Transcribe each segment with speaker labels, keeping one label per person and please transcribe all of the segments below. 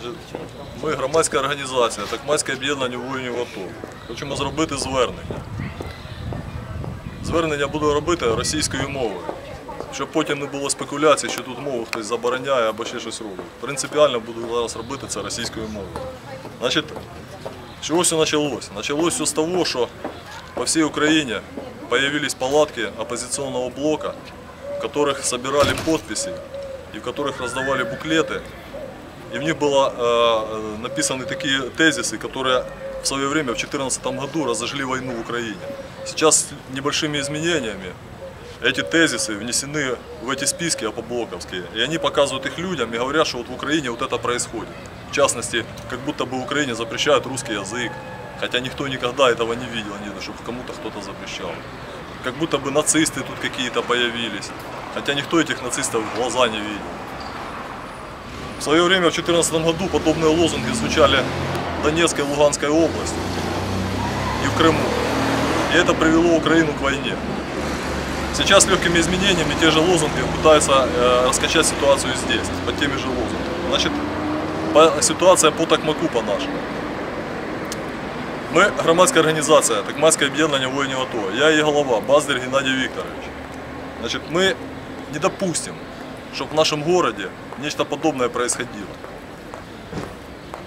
Speaker 1: Значить, Ми громадська організація, так громадське об'єднання воїнів АТО. Хочемо зробити звернення. Звернення буду робити російською мовою, щоб потім не було спекуляцій, що тут мову хтось забороняє або ще щось робить. Принципіально буду зараз робити це російською мовою. Значить, с чего все началось? Началось все с того, что по всей Украине появились палатки оппозиционного блока, в которых собирали подписи и в которых раздавали буклеты. И в них было э, написаны такие тезисы, которые в свое время, в 2014 году, разожгли войну в Украине. Сейчас с небольшими изменениями эти тезисы внесены в эти списки опоблоковские. И они показывают их людям и говорят, что вот в Украине вот это происходит. В частности, как будто бы в Украине запрещают русский язык. Хотя никто никогда этого не видел, нет, чтобы кому-то кто-то запрещал. Как будто бы нацисты тут какие-то появились. Хотя никто этих нацистов в глаза не видел. В свое время, в 2014 году, подобные лозунги звучали в Донецкой и Луганской области и в Крыму. И это привело Украину к войне. Сейчас легкими изменениями те же лозунги пытаются э, раскачать ситуацию здесь, под теми же лозунгами. Значит, по, ситуация по Токмаку по нашему. Ми громадська організація, Токмацьке об'єднання воїнів АТО. Я її голова, Баздар Геннадій Вікторович. Значит, мы не допустим, чтобы в нашем городе нечто подобное происходило.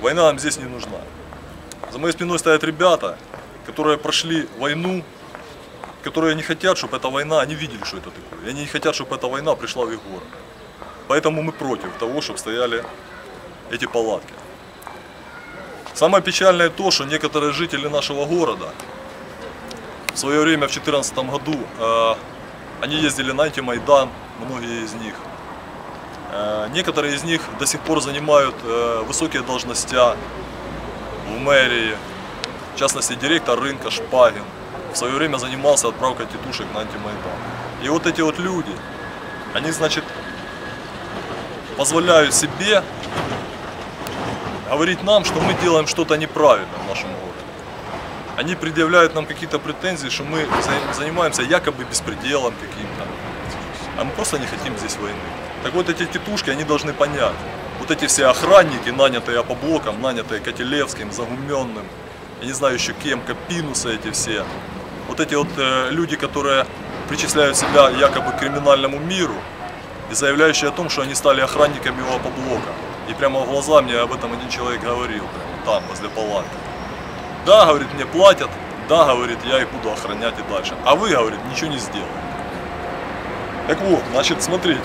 Speaker 1: Война нам здесь не нужна. За моей спиной стоят ребята, которые прошли войну, которые не хотят, чтобы эта война, они видели, что это такое. И они не хотят, чтобы эта война пришла в их город. Поэтому мы против того, чтобы стояли эти палатки. Самое печальное то, что некоторые жители нашего города в свое время, в 2014 году, э, они ездили на антимайдан, многие из них. Э, некоторые из них до сих пор занимают э, высокие должностя в мэрии. В частности, директор рынка Шпагин в свое время занимался отправкой тетушек на антимайдан. И вот эти вот люди, они, значит, позволяют себе говорить нам, что мы делаем что-то неправильно в нашем городе. Они предъявляют нам какие-то претензии, что мы за- занимаемся якобы беспределом каким-то. А мы просто не хотим здесь войны. Так вот эти тетушки, они должны понять. Вот эти все охранники, нанятые по блокам, нанятые Котелевским, Загуменным, я не знаю еще кем, Капинусы эти все. Вот эти вот э, люди, которые причисляют себя якобы к криминальному миру и заявляющие о том, что они стали охранниками у Апоблока. И прямо в глаза мне об этом один человек говорил, прямо там, возле палатки. Да, говорит, мне платят, да, говорит, я их буду охранять и дальше. А вы, говорит, ничего не сделали. Так вот, значит, смотрите,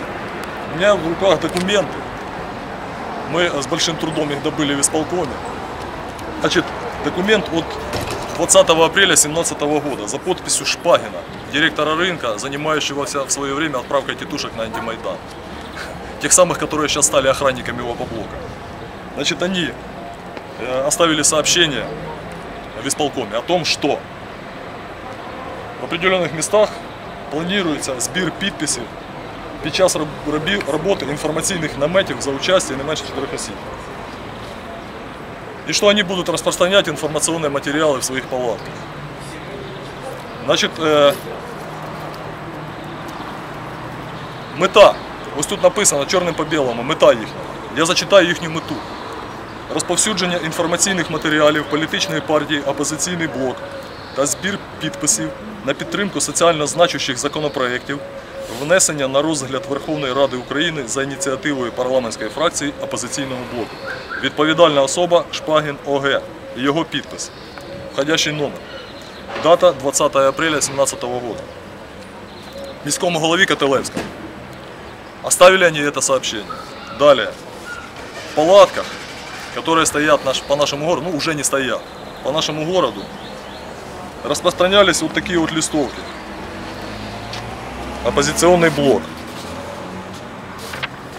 Speaker 1: у меня в руках документы. Мы с большим трудом их добыли в исполкоме. Значит, документ от 20 апреля 2017 года за подписью Шпагина, директора рынка, занимающегося в свое время отправкой тетушек на антимайдан. Тех самых, которые сейчас стали охранниками его блока. Значит, они э, оставили сообщение в исполкоме о том, что в определенных местах планується збір підписів під час роб- робі- роботи інформаційних наметів за участие не менше 4 осіб. И что они будут распространять информационные материалы в своих палатках. Значит, э, мета. Ось тут написано чорним по білому, мета їхня. Я зачитаю їхню мету. Розповсюдження інформаційних матеріалів політичної партії Опозиційний блок та збір підписів на підтримку соціально значущих законопроєктів, внесення на розгляд Верховної Ради України за ініціативою парламентської фракції Опозиційного блоку. Відповідальна особа Шпагін ОГ і його підпис. Входящий номер. Дата 20 апреля 2017 года. Міському голові Котелевському. Оставили они это сообщение. Далее. В палатках, которые стоят наш, по нашему городу, ну уже не стоят, по нашему городу, распространялись вот такие вот листовки. Оппозиционный блок.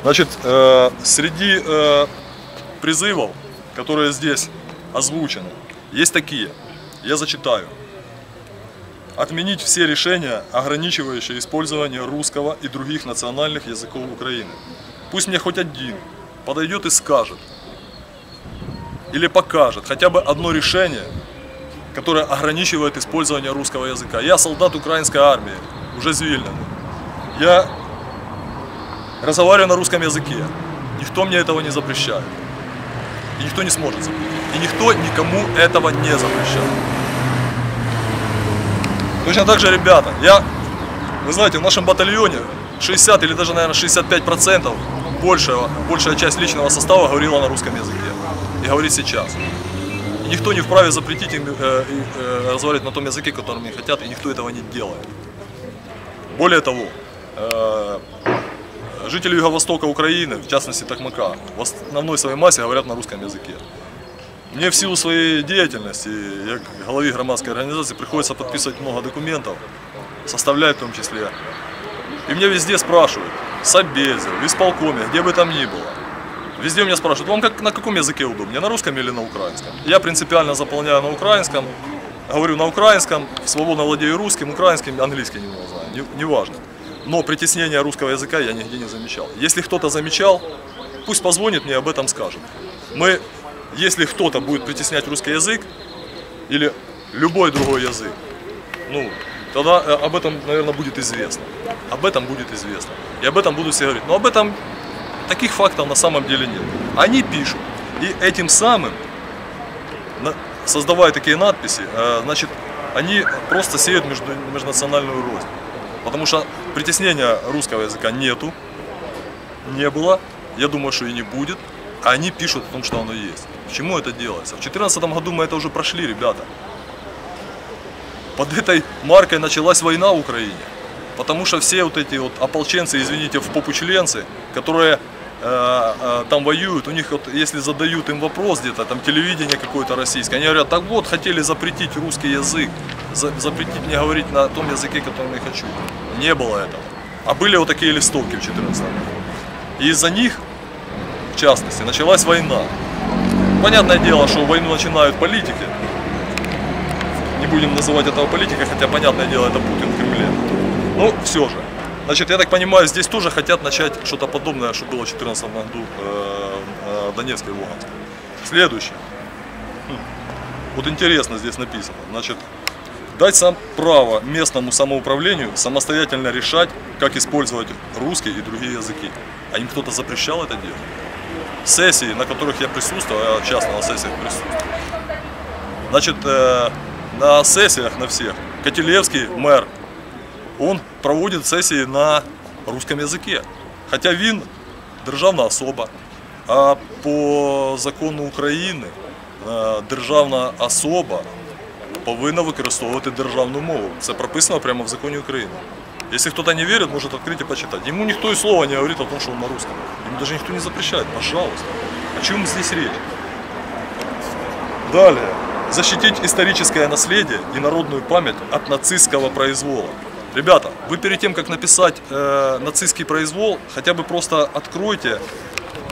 Speaker 1: Значит, э, среди э, призывов, которые здесь озвучены, есть такие. Я зачитаю. Отменить все решения, ограничивающие использование русского и других национальных языков Украины. Пусть мне хоть один подойдет и скажет, или покажет хотя бы одно решение, которое ограничивает использование русского языка. Я солдат украинской армии, уже звільнений. Я разговариваю на русском языке. Никто мне этого не запрещает. И никто не сможет запретить. И никто никому этого не запрещал. Точно так же, ребята, я, вы знаете, в нашем батальоне 60 или даже, наверное, 65 процентов большая, большая часть личного состава говорила на русском языке. И говорит сейчас. И никто не вправе запретить им э, э, разговаривать на том языке, которым они хотят, и никто этого не делает. Более того, жители Юго-Востока Украины, в частности Токмака, в основной своей массе говорят на русском языке. Мне в силу своей деятельности, як голове громадской организации, приходится подписывать много документов, составлять в том числе. И мне везде спрашивают, в Собезе, в исполкоме, где бы там ни было. Везде меня спрашивают, вам как, на каком языке удобнее, на русском или на украинском? Я принципиально заполняю на украинском, говорю на украинском, свободно владею русским, украинским, английский немного знаю, не, неважно. Но притеснения русского языка я нигде не замечал. Если кто-то замечал, пусть позвонит мне, об этом скажет. Мы, если кто-то будет притеснять русский язык или любой другой язык, ну, тогда э, об этом, наверное, будет известно. Об этом будет известно. И об этом будут все говорить. Но об этом таких фактов на самом деле нет. Они пишут. И этим самым, создавая такие надписи, э, значит, они просто сеют между, межнациональную рознь. Потому что притеснения русского языка нету, не было, я думаю, что и не будет. А они пишут о том, что оно есть. К чему это делается? В 2014 году мы это уже прошли, ребята. Под этой маркой началась война в Украине. Потому что все вот эти вот ополченцы, извините, в попу членцы, которые там воюют, у них вот, если задают им вопрос где-то, там телевидение какое-то российское, они говорят, так вот, хотели запретить русский язык, за- запретить мне говорить на том языке, которым я хочу. Не было этого. А были вот такие листовки в 14 году. И из-за них, в частности, началась война. Понятное дело, что войну начинают политики. Не будем называть этого политикой, хотя, понятное дело, это Путин в Кремле. Ну, все же. Значит, я так понимаю, здесь тоже хотят начать что-то подобное, что было в 2014 году э, э, в Донецке и Луганске. Следующее. Хм. Вот интересно здесь написано. Значит, дать сам право местному самоуправлению самостоятельно решать, как использовать русский и другие языки. А им кто-то запрещал это делать? Сессии, на которых я присутствую, я часто на сессиях присутствую. Значит, э, на сессиях на всех Котелевский мэр, он проводит сесії на русском язике. Хоча він державна особа, а по закону України е, державна особа повинна використовувати державну мову. Це прописано прямо в законі України. Если кто-то не верит, может открыть и почитать. Ему никто и слова не говорит о том, что он на русском. Ему даже никто не запрещает, пожалуйста. О чем здесь речь? Далее. Защитить историческое наследие и народную память от нацистского произвола. Ребята, вы перед тем, как написать э, нацистский произвол, хотя бы просто откройте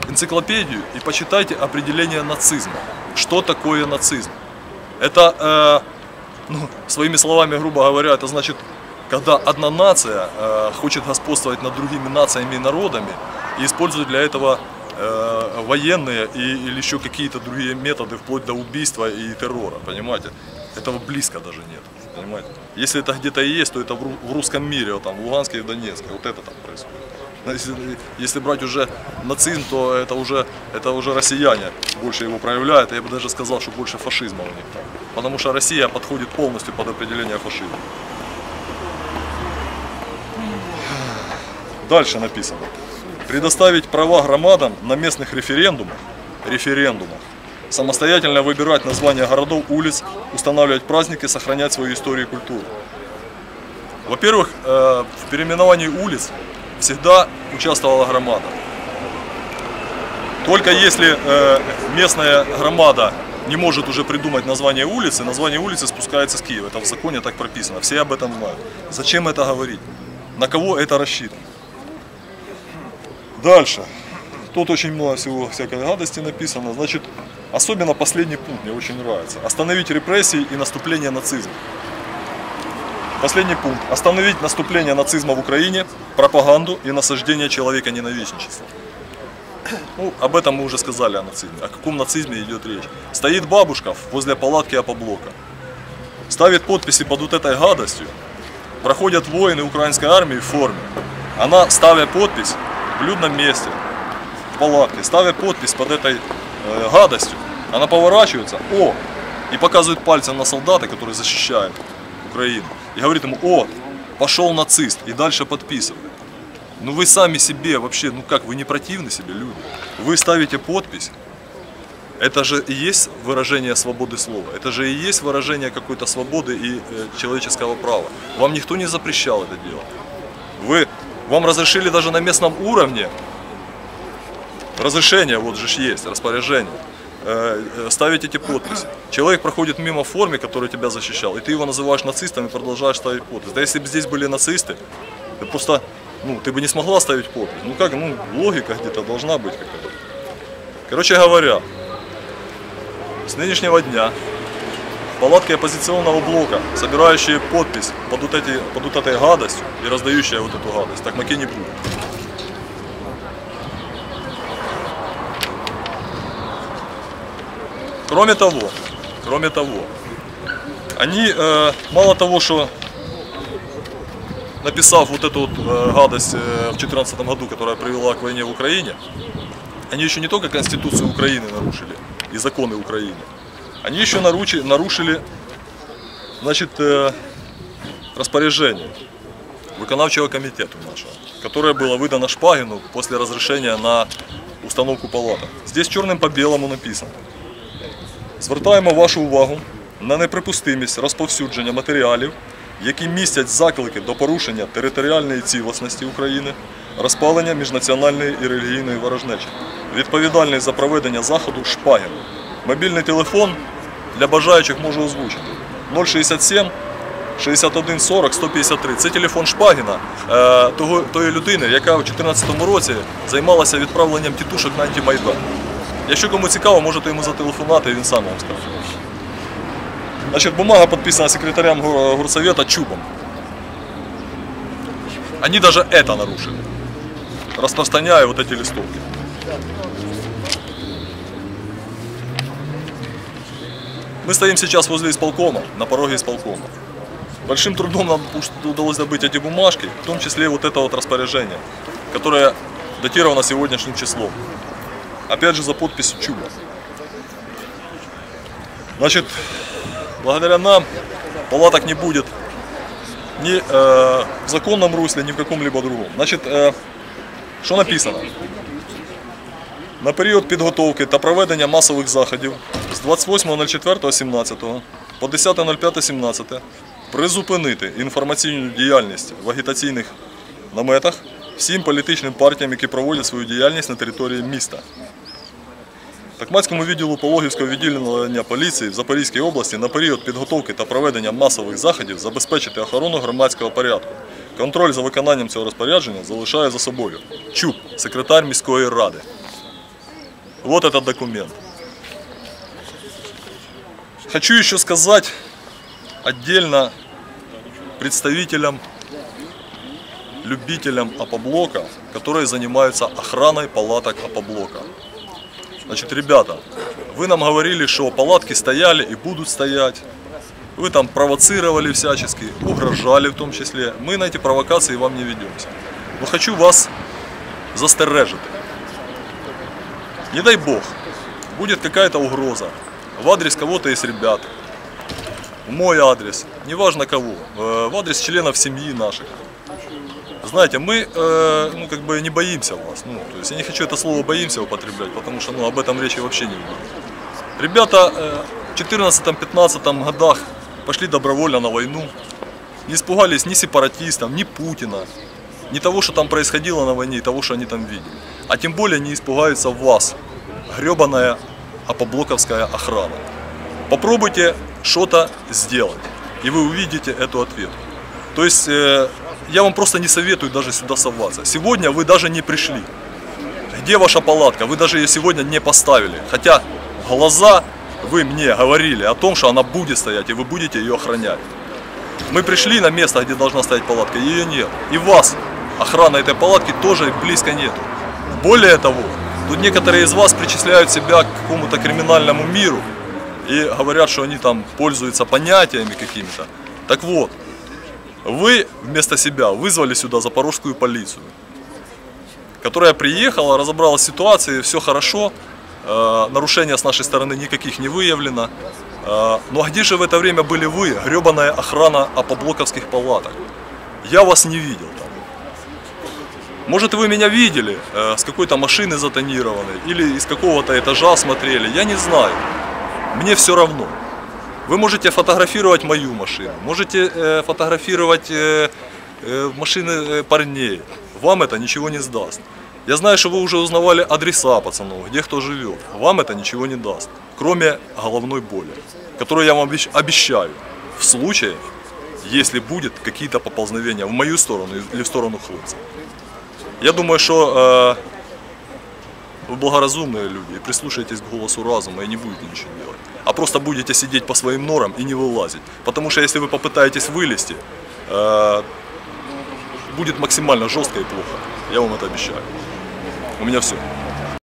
Speaker 1: энциклопедию и почитайте определение нацизма. Что такое нацизм? Это, э, ну, своими словами, грубо говоря, это значит, когда одна нация э, хочет господствовать над другими нациями и народами и использует для этого э, военные и, или еще какие-то другие методы, вплоть до убийства и террора, понимаете? Этого близко даже нет, понимаете? Если это где-то и есть, то это в ру- в русском мире, вот там, в Луганске и Донецке, вот это там происходит. Если, если брать уже нацизм, то это уже, это уже россияне больше его проявляют. Я бы даже сказал, что больше фашизма у них там. Потому что Россия подходит полностью под определение фашизма. Дальше написано. Предоставить права громадам на местных референдумах, референдумах самостоятельно выбирать названия городов, улиц, устанавливать праздники, сохранять свою историю и культуру. Во-первых, э, в переименовании улиц всегда участвовала громада. Только если э, местная громада не может уже придумать название улицы, название улицы спускается с Киева. Это в законе так прописано. Все об этом знают. Зачем это говорить? На кого это рассчитано? Дальше. Тут очень много всего всякой гадости написано. Значит, особенно последний пункт мне очень нравится. Остановить репрессии и наступление нацизма. Последний пункт. Остановить наступление нацизма в Украине, пропаганду и насаждение человека ненавистничества. Ну, об этом мы уже сказали о нацизме. О каком нацизме идет речь. Стоит бабушка возле палатки Апоблока. Ставит подписи под вот этой гадостью. Проходят воины украинской армии в форме. Она, ставя подпись в людном месте, в палатке, ставя подпись под этой э, гадостью, она поворачивается, о, и показывает пальцем на солдата, который защищает Украину. И говорит ему, о, пошел нацист, и дальше подписывает. Ну вы сами себе вообще, ну как, вы не противны себе, люди? Вы ставите подпись, это же и есть выражение свободы слова. Это же и есть выражение какой-то свободы и э, человеческого права. Вам никто не запрещал это делать. Вы, вам разрешили даже на местном уровне, разрешение вот же есть, распоряжение, э, э, ставить эти подписи. Человек проходит мимо в форме, который тебя защищал, и ты его называешь нацистом и продолжаешь ставить подпись. Да если бы здесь были нацисты, ты просто, ну, ты бы не смогла ставить подпись. Ну как, ну, логика где-то должна быть какая-то. Короче говоря, с нынешнего дня палатки оппозиционного блока, собирающие подпись под, вот эти, под вот этой гадостью и раздающие вот эту гадость, так маки не будет. Кроме того, кроме того, они э, мало того, что написав вот эту вот э, гадость э, в 2014 году, которая привела к войне в Украине, они еще не только Конституцию Украины нарушили и законы Украины, они еще нарушили, нарушили значит, э, распоряжение виконавчего комитета нашего, которое было выдано Шпагину после разрешения на установку палаток. Здесь черным по белому написано. Звертаємо вашу увагу на неприпустимість розповсюдження матеріалів, які містять заклики до порушення територіальної цілісності України, розпалення міжнаціональної і релігійної ворожнечі. Відповідальний за проведення заходу Шпагін. Мобільний телефон для бажаючих можу озвучити. 067 61 40 153. Це телефон Шпагіна, е, тої людини, яка у 2014 році займалася відправленням тітушок на антимайдан. Якщо кому цікаво, можете йому зателефонувати, він сам вам скаже. Значит, бумага подписана секретарем гор- горсовета Чубом. Они даже это нарушили, распространяя вот эти листовки. Мы стоим сейчас возле исполкома, на пороге исполкома. Большим трудом нам удалось добыть эти бумажки, в том числе вот это вот распоряжение, которое датировано сегодняшним числом. Опять же за подписью Чуба. Значит, благодаря нам палаток не будет ни э, в законном русле, ни в каком-либо другом. Значит, э, що написано? На період підготовки та проведення масових заходів з 28.04.17 по 10.05.17 призупинити інформаційну діяльність в агітаційних наметах всім політичним партіям, які проводять свою діяльність на території міста. Такмацькому відділу Пологівського відділення поліції в Запорізькій області на період підготовки та проведення масових заходів забезпечити охорону громадського порядку. Контроль за виконанням цього розпорядження залишає за собою Чуб, секретар міської ради. Вот этот документ. Хочу еще сказать отдельно представителям, любителям Апоблока, которые занимаются охраной палаток Апоблока. Значит, ребята, вы нам говорили, что палатки стояли и будут стоять. Вы там провоцировали всячески, угрожали в том числе. Мы на эти провокации вам не ведемся. Но хочу вас застережити. Не дай бог, будет какая-то угроза в адрес кого-то из ребят, в мой адрес, неважно кого, э, в адрес членов семьи наших. Знаете, мы э, ну, как бы не боимся вас. Ну, то есть я не хочу это слово боимся употреблять, потому что ну, об этом речи вообще не идет. Ребята э, в 14-15 годах пошли добровольно на войну, не испугались ни сепаратистов, ни Путина, ни того, что там происходило на войне, и того, что они там видели. А тем более не испугаются вас, гребаная апоблоковская охрана. Попробуйте что-то сделать, и вы увидите эту ответку. То есть э, я вам просто не советую даже сюда соваться. Сегодня вы даже не пришли. Где ваша палатка? Вы даже ее сегодня не поставили. Хотя глаза вы мне говорили о том, что она будет стоять, и вы будете ее охранять. Мы пришли на место, где должна стоять палатка, ее нет. И вас, охрана этой палатки, тоже близко нет. Более того, тут некоторые из вас причисляют себя к какому-то криминальному миру и говорят, что они там пользуются понятиями какими-то. Так вот, вы вместо себя вызвали сюда запорожскую полицию, которая приехала, разобралась в ситуации, все хорошо, Э, нарушения с нашей стороны никаких не выявлено. Э, ну а где же в это время были вы, гребаная охрана опоблоковских палаток? Я вас не видел там. Может вы меня видели э, с какой-то машины затонированной или из какого-то этажа смотрели, я не знаю. Мне все равно. Вы можете фотографировать мою машину, можете э, фотографировать э, э, машины парней. Вам это ничего не сдаст. Я знаю, что вы уже узнавали адреса пацанов, где кто живет. Вам это ничего не даст, кроме головной боли, которую я вам обещ- обещаю в случае, если будет какие-то поползновения в мою сторону или в сторону хлопцев. Я думаю, что вы благоразумные люди и прислушаетесь к голосу разума и не будете ничего делать. А просто будете сидеть по своим норам и не вылазить. Потому что если вы попытаетесь вылезти, э, будет максимально жестко и плохо. Я вам это обещаю. У меня все.